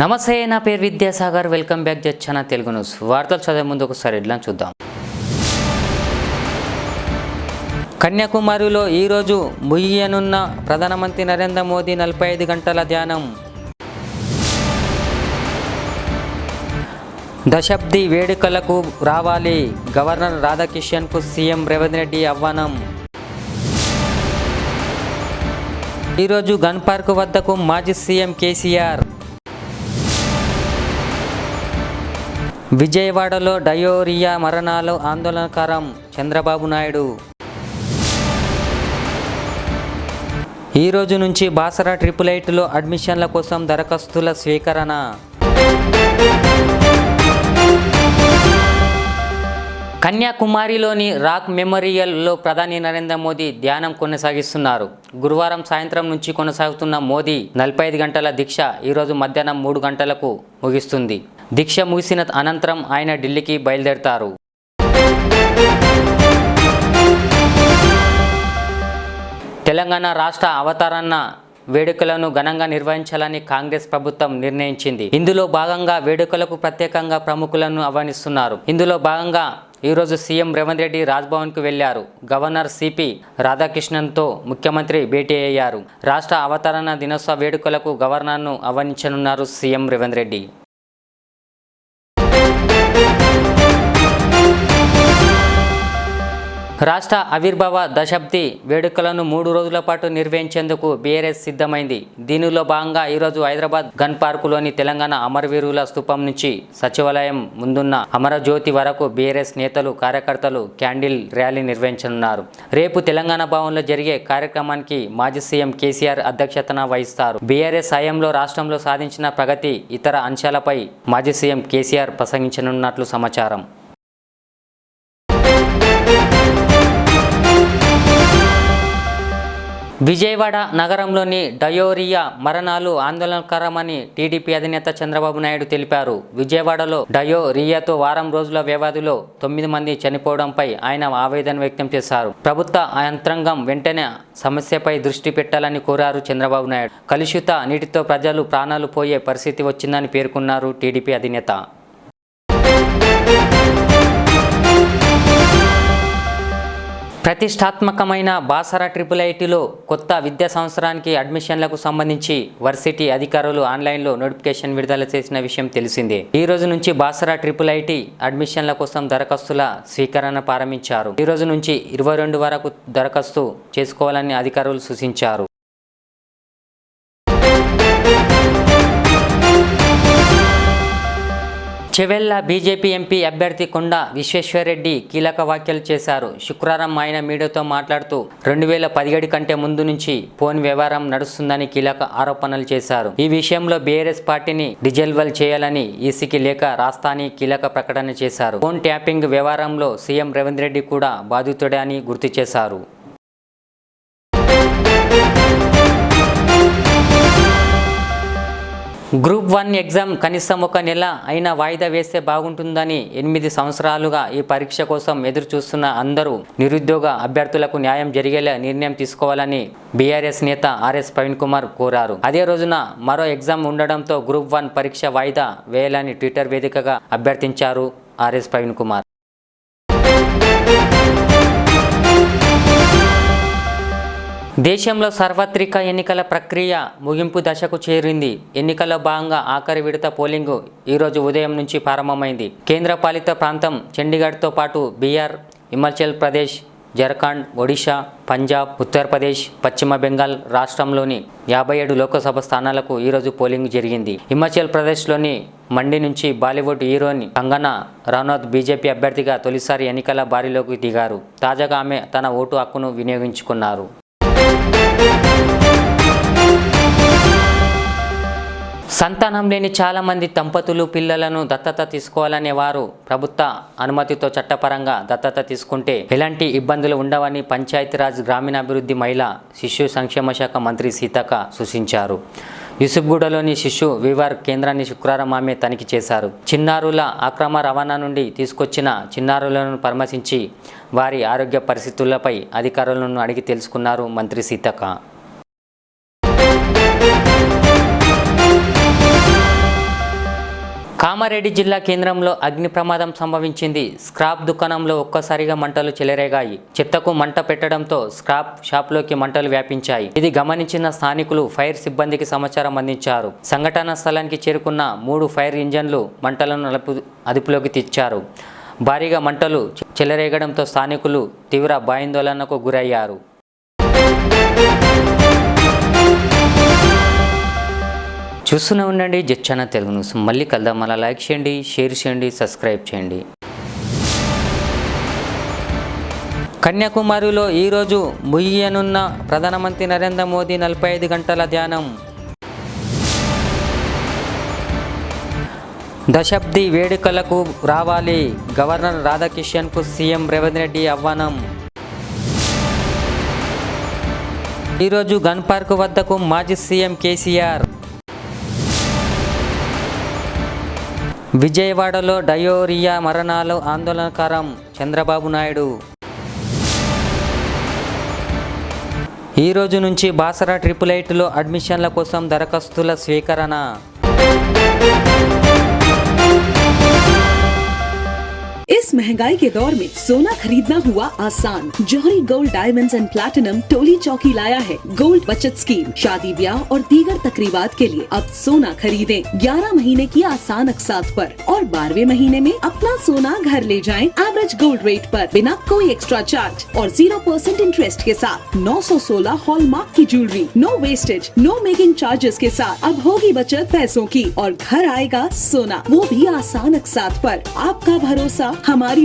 నమస్తే నా పేరు విద్యాసాగర్. వెల్కమ్ బ్యాక్ జచ్చన తెలుగు న్యూస్. వార్తలు చదివే ముందు ఒకసారి ఇట్లా చూద్దాం. కన్యాకుమారిలో ఈరోజు ముయ్యనున్న ప్రధానమంత్రి నరేంద్ర మోదీ నలభై ఐదు గంటల ధ్యానం. దశాబ్ది వేడుకలకు రావాలి. గవర్నర్ రాధాకిషన్కు సీఎం రేవంత్ రెడ్డి ఆహ్వానం. ఈరోజు గన్ పార్క్ వద్దకు మాజీ సీఎం కేసీఆర్. విజయవాడలో డయోరియా మరణాలు ఆందోళనకరం. చంద్రబాబు నాయుడు. ఈ రోజు నుంచి బాసరా ట్రిపుల్ ఎయిట్లో అడ్మిషన్ల కోసం దరఖాస్తుల స్వీకరణ కన్యాకుమారిలోని రాక్ మెమోరియల్లో ప్రధాని నరేంద్ర మోదీ ధ్యానం కొనసాగిస్తున్నారు. గురువారం సాయంత్రం నుంచి కొనసాగుతున్న మోదీ నలభై ఐదు గంటల దీక్ష ఈరోజు మధ్యాహ్నం మూడు గంటలకు ముగిస్తుంది. దీక్ష ముగిసిన అనంతరం ఆయన ఢిల్లీకి బయలుదేరతారు. తెలంగాణ రాష్ట్ర అవతరణ వేడుకలను ఘనంగా నిర్వహించాలని కాంగ్రెస్ ప్రభుత్వం నిర్ణయించింది. ఇందులో భాగంగా వేడుకలకు ప్రత్యేకంగా ప్రముఖులను ఆహ్వానిస్తున్నారు. ఇందులో భాగంగా ఈరోజు సీఎం రేవంత్ రెడ్డి రాజ్భవన్కు వెళ్ళారు. గవర్నర్ సిపి రాధాకృష్ణన్తో ముఖ్యమంత్రి భేటీ అయ్యారు. రాష్ట్ర అవతరణ దినోత్సవ వేడుకలకు గవర్నర్ను ఆహ్వానించనున్నారు సీఎం రేవంత్ రెడ్డి. రాష్ట్ర ఆవిర్భావ దశాబ్ది వేడుకలను మూడు రోజుల పాటు నిర్వహించేందుకు బీఆర్ఎస్ సిద్ధమైంది. దీనిలో భాగంగా ఈరోజు హైదరాబాద్ గన్ పార్కులోని తెలంగాణ అమరవీరుల స్థూపం నుంచి సచివాలయం ముందున్న అమరజ్యోతి వరకు బీఆర్ఎస్ నేతలు కార్యకర్తలు క్యాండిల్ ర్యాలీ నిర్వహించనున్నారు. రేపు తెలంగాణ భవన్లో జరిగే కార్యక్రమానికి మాజీ సీఎం కేసీఆర్ అధ్యక్షతన వహిస్తారు. బీఆర్ఎస్ హయాంలో రాష్ట్రంలో సాధించిన ప్రగతి ఇతర అంశాలపై మాజీ సీఎం కేసీఆర్ ప్రసంగించనున్నట్లు సమాచారం. విజయవాడ నగరంలోని డయోరియా మరణాలు ఆందోళనకరమని టీడీపీ అధినేత చంద్రబాబు నాయుడు తెలిపారు. విజయవాడలో డయోరియాతో వారం రోజుల వ్యవధిలో తొమ్మిది మంది చనిపోవడంపై ఆయన ఆవేదన వ్యక్తం చేశారు. ప్రభుత్వ యంత్రాంగం వెంటనే సమస్యపై దృష్టి పెట్టాలని కోరారు చంద్రబాబు నాయుడు. కలుషిత నీటితో ప్రజలు ప్రాణాలు పోయే పరిస్థితి వచ్చిందని పేర్కొన్నారు టీడీపీ అధినేత. ప్రతిష్టాత్మకమైన బాసరా ట్రిపుల్ ఐటీలో కొత్త విద్యా సంవత్సరానికి అడ్మిషన్లకు సంబంధించి వర్సిటీ అధికారులు ఆన్లైన్లో నోటిఫికేషన్ విడుదల చేసిన విషయం తెలిసిందే. ఈ రోజు నుంచి బాసరా ట్రిపుల్ ఐటీ అడ్మిషన్ల కోసం దరఖాస్తుల స్వీకరణ ప్రారంభించారు. ఈ రోజు నుంచి ఇరవై రెండు వరకు దరఖాస్తు చేసుకోవాలని అధికారులు సూచించారు. చెవెల్ల బీజేపీ ఎంపీ అభ్యర్థి కొండ విశ్వేశ్వరరెడ్డి కీలక వ్యాఖ్యలు చేశారు. శుక్రవారం ఆయన మీడియాతో మాట్లాడుతూ రెండు వేల పదిహేడు కంటే ముందు నుంచి ఫోన్ వ్యవహారం నడుస్తుందని కీలక ఆరోపణలు చేశారు. ఈ విషయంలో బీఆర్ఎస్ పార్టీని డిజల్వల్ చేయాలని ఈసీకి లేఖ రాస్తాని కీలక ప్రకటన చేశారు. ఫోన్ ట్యాపింగ్ వ్యవహారంలో సీఎం రేవంత్ రెడ్డి కూడా బాధితుడే అని గుర్తు చేశారు. గ్రూప్ వన్ ఎగ్జామ్ కనీసం ఒక నెల అయినా వాయిదా వేస్తే బాగుంటుందని ఎనిమిది సంవత్సరాలుగా ఈ పరీక్ష కోసం ఎదురు చూస్తున్న అందరూ నిరుద్యోగ అభ్యర్థులకు న్యాయం జరిగేలా నిర్ణయం తీసుకోవాలని బీఆర్ఎస్ నేత ఆర్ఎస్ ప్రవీణ్ కుమార్ కోరారు. అదే రోజున మరో ఎగ్జామ్ ఉండడంతో గ్రూప్ వన్ పరీక్ష వాయిదా వేయాలని ట్విట్టర్ వేదికగా అభ్యర్థించారు ఆర్ఎస్ ప్రవీణ్ కుమార్. దేశంలో సార్వత్రిక ఎన్నికల ప్రక్రియ ముగింపు దశకు చేరింది. ఎన్నికల్లో భాగంగా ఆఖరి విడత పోలింగ్ ఈరోజు ఉదయం నుంచి ప్రారంభమైంది. కేంద్రపాలిత ప్రాంతం చండీగఢ్తో పాటు బీహార్ హిమాచల్ ప్రదేశ్ జార్ఖండ్ ఒడిషా పంజాబ్ ఉత్తరప్రదేశ్ పశ్చిమ బెంగాల్ రాష్ట్రంలోని యాభై ఏడు లోకసభ స్థానాలకు ఈరోజు పోలింగ్ జరిగింది. హిమాచల్ ప్రదేశ్లోని మండి నుంచి Bollywood heroine Kangana Ranaut BJP అభ్యర్థిగా తొలిసారి ఎన్నికల బారిలోకి దిగారు. తాజాగా ఆమె తన ఓటు హక్కును వినియోగించుకున్నారు. సంతానం లేని చాలామంది దంపతులు పిల్లలను దత్తత తీసుకోవాలనే వారు ప్రభుత్వ అనుమతితో చట్టపరంగా దత్తత తీసుకుంటే ఎలాంటి ఇబ్బందులు ఉండవని పంచాయతీరాజ్ గ్రామీణాభివృద్ధి మహిళా శిశు సంక్షేమ శాఖ మంత్రి సీతక్క సూచించారు. యూసుఫ్గూడలోని శిశు వివార్ కేంద్రాన్ని శుక్రవారం ఆమె తనిఖీ చేశారు. చిన్నారుల అక్రమ రవాణా నుండి తీసుకొచ్చిన చిన్నారులను పరామర్శించి వారి ఆరోగ్య పరిస్థితులపై అధికారులను అడిగి తెలుసుకున్నారు మంత్రి సీతక్క. కామారెడ్డి జిల్లా కేంద్రంలో అగ్ని ప్రమాదం సంభవించింది. స్క్రాప్ దుకాణంలో ఒక్కసారిగా మంటలు చెలరేగాయి. చెత్తకు మంట పెట్టడంతో స్క్రాప్ షాప్లోకి మంటలు వ్యాపించాయి. ఇది గమనించిన స్థానికులు ఫైర్ సిబ్బందికి సమాచారం అందించారు. సంఘటనా స్థలానికి చేరుకున్న మూడు ఫైర్ ఇంజన్లు మంటలను నలుపు అదుపులోకి తెచ్చారు. భారీగా మంటలు చెలరేగడంతో స్థానికులు తీవ్ర భయాందోళనకు గురయ్యారు. చూస్తూనే ఉండండి. జచ్చాన తెలుగు న్యూస్. మళ్ళీ కలుద్దాం. అలా లైక్ చేయండి షేర్ చేయండి సబ్స్క్రైబ్ చేయండి. కన్యాకుమారిలో ఈరోజు ముయ్యనున్న ప్రధానమంత్రి నరేంద్ర మోదీ నలభై ఐదు గంటల ధ్యానం. దశాబ్ది వేడుకలకు రావాలి. గవర్నర్ రాధాకిషన్కు సీఎం రేవంత్ రెడ్డి ఆహ్వానం. ఈరోజు గన్ పార్క్ వద్దకు మాజీ సీఎం కేసీఆర్. విజయవాడలో డయోరియా మరణాలు ఆందోళనకరం. చంద్రబాబు నాయుడు. ఈ రోజు నుంచి బాసరా ట్రిపుల్ ఎయిట్లో అడ్మిషన్ల కోసం దరఖాస్తుల స్వీకరణ. महँगाई के दौर में सोना खरीदना हुआ आसान। Jauhari gold diamonds and platinum Toli Chowki लाया है। गोल्ड बचत स्कीम शादी ब्याह और दीगर तकरीबात के लिए अब सोना खरीदें। 11 महीने की आसान अकसात पर और बारहवें महीने में अपना सोना घर ले जाएँ एवरेज गोल्ड रेट पर बिना कोई एक्स्ट्रा चार्ज और ज़ीरो परसेंट इंटरेस्ट के साथ। 916 हॉलमार्क की jewellery no wastage no making charges के साथ अब होगी बचत पैसों की और घर आएगा सोना। वो भी आसान अकसात पर। आपका भरोसा, हमारी